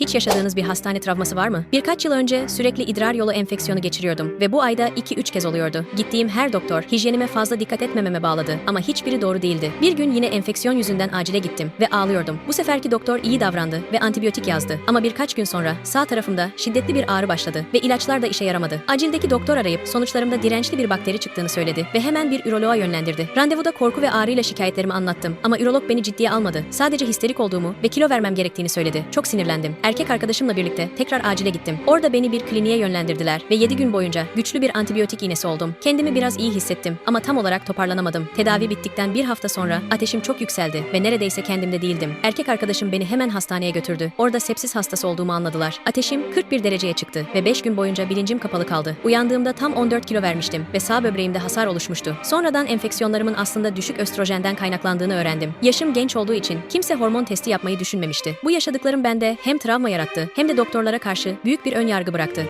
Hiç yaşadığınız bir hastane travması var mı? Birkaç yıl önce sürekli idrar yolu enfeksiyonu geçiriyordum ve bu ayda 2-3 kez oluyordu. Gittiğim her doktor hijyenime fazla dikkat etmememe bağladı ama hiçbiri doğru değildi. Bir gün yine enfeksiyon yüzünden acile gittim ve ağlıyordum. Bu seferki doktor iyi davrandı ve antibiyotik yazdı ama birkaç gün sonra sağ tarafımda şiddetli bir ağrı başladı ve ilaçlar da işe yaramadı. Acildeki doktor arayıp sonuçlarımda dirençli bir bakteri çıktığını söyledi ve hemen bir üroloğa yönlendirdi. Randevuda korku ve ağrıyla şikayetlerimi anlattım ama ürolog beni ciddiye almadı. Sadece histerik olduğumu ve kilo vermem gerektiğini söyledi. Çok sinirlendim. Erkek arkadaşımla birlikte tekrar acile gittim. Orada beni bir kliniğe yönlendirdiler ve 7 gün boyunca güçlü bir antibiyotik iğnesi oldum. Kendimi biraz iyi hissettim ama tam olarak toparlanamadım. Tedavi bittikten bir hafta sonra ateşim çok yükseldi ve neredeyse kendimde değildim. Erkek arkadaşım beni hemen hastaneye götürdü. Orada sepsis hastası olduğumu anladılar. Ateşim 41 dereceye çıktı ve 5 gün boyunca bilincim kapalı kaldı. Uyandığımda tam 14 kilo vermiştim ve sağ böbreğimde hasar oluşmuştu. Sonradan enfeksiyonlarımın aslında düşük östrojenden kaynaklandığını öğrendim. Yaşım genç olduğu için kimse hormon testi yapmayı düşünmemişti. Bu yaşadıklarım bende hem travma yarattı hem de doktorlara karşı büyük bir ön yargı bıraktı.